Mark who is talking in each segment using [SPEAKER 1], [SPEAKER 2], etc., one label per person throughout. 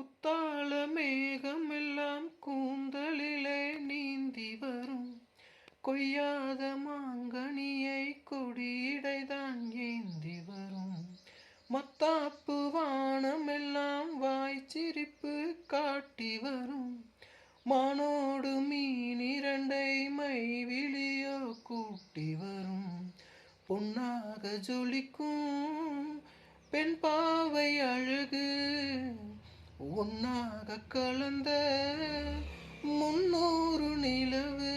[SPEAKER 1] குத்தாள மேகம் எல்லாம் கூந்தலிலே நீந்தி வரும். கொய்யாத மாங்கனியை கொடியிடைதான் ஏந்தி வரும். மத்தாப்பு வானம் எல்லாம் வாய்ச்சிரிப்பு காட்டி வரும். மானோடு மீன் இரண்டை மை விழியோ கூட்டி வரும். பொன்னாக ஜொலிக்கும் பெண் பாவை அழகு ஒன்னாக கலந்த முன்னூறு நிலவு.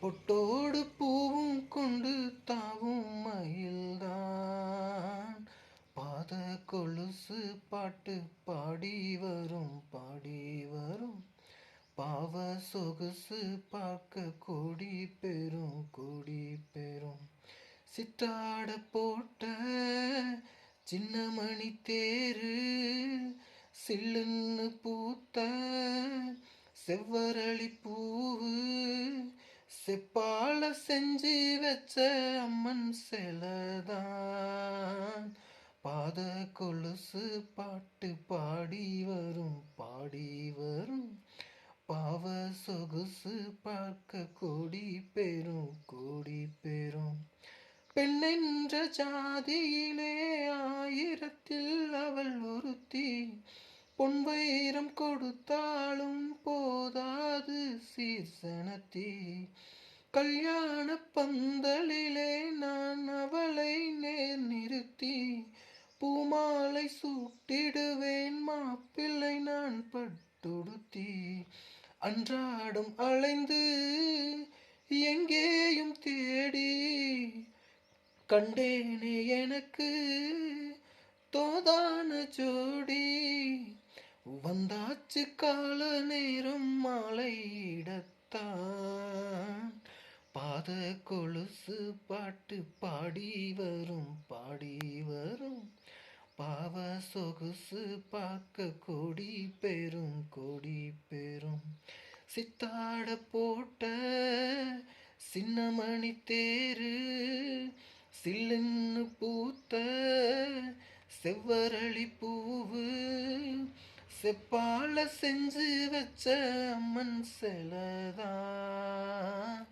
[SPEAKER 1] பொட்டோடு பூவும் கொண்டு தாவும் மயில்தான். பாத கொலுசு பாட்டு பாடி வரும் பாடி வரும். பாவ சொகுசு பார்க்க கொடி பெரும் கொடி பெரும் சித்தாட போட்ட சின்னமணி தேரு சில்லுன்னு பூத்த செவ்வரளி பூவு செப்பால செஞ்சு வச்ச அம்மன் சிலதான். பாத கொலுசு பாட்டு பாடி வரும் பாடி வரும். பாவ சொகுசு பார்க்க கோடி பெரும் கோடி பெரும். பெண்ணென்ற ஜாதியிலே ஆயிரத்தில் அவள் ஒருத்தி. பொன் வைரம் கொடுத்தாலும் போதாது சீர்சனத்தி. கல்யாண பந்தலிலே நான் அவளை நேர் நிறுத்தி பூமாலை சூட்டிடுவேன் மாப்பிள்ளை நான் பட்டுடுத்தி. அன்றாடும் அலைந்து எங்கேயும் தேடி கண்டேனே எனக்கு வந்தாச்சு கால நேரம் மாலையிடத்தான். பாத கொலுசு பாட்டு பாடி வரும் பாடி வரும். பாவ சொகுசு பார்க்க கொடி பெரும் கொடி பெரும் சித்தாட போட்ட சின்னமணி தேரு சில்லுன்னு பூத்த செவ்வரளி பூவு. செப்பால செஞ்சு வச்ச அம்மன் சிலதான்.